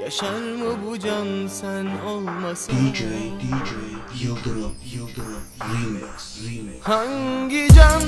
Yaşar mı bu can sen olmasan? DJ DJ Yıldırım Yıldırım Remix Remix. Hangi can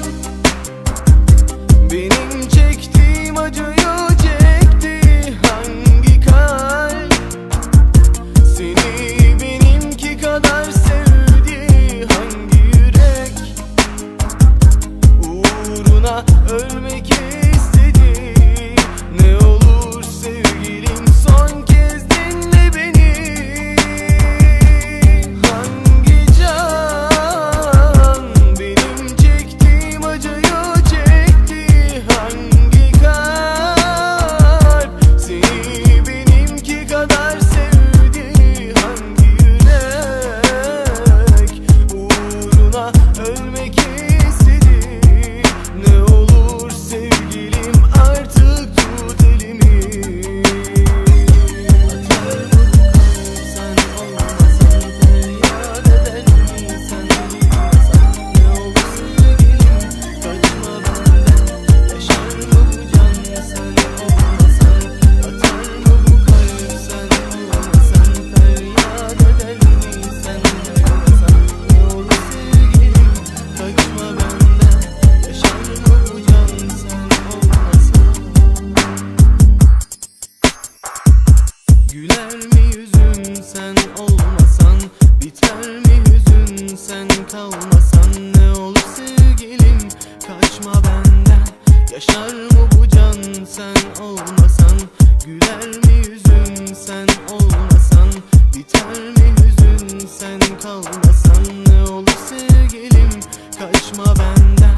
Güler mi yüzüm sen olmasan? Biter mi hüzün sen kalmasan? Ne olur sevgilim kaçma benden. Yaşar mı bu can sen olmasan? Güler mi yüzüm sen olmasan? Biter mi hüzün sen kalmasan? Ne olur sevgilim kaçma benden.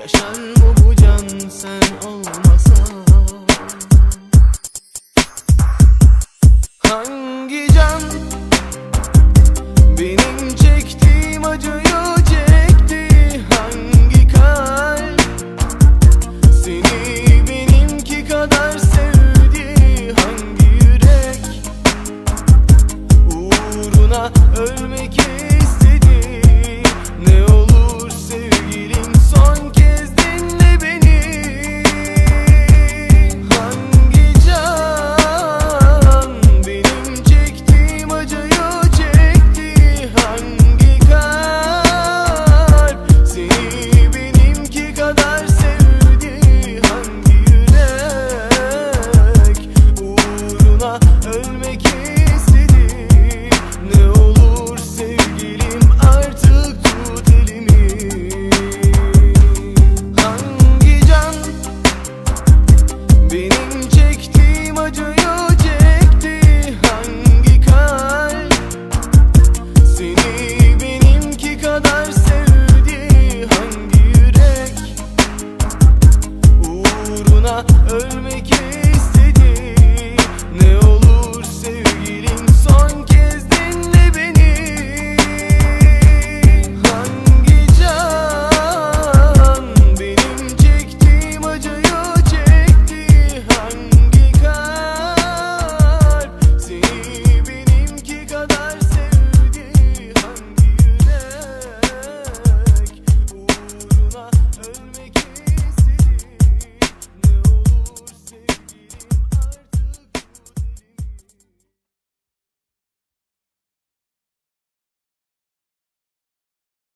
Yaşar mı bu can sen olmasan? Nothing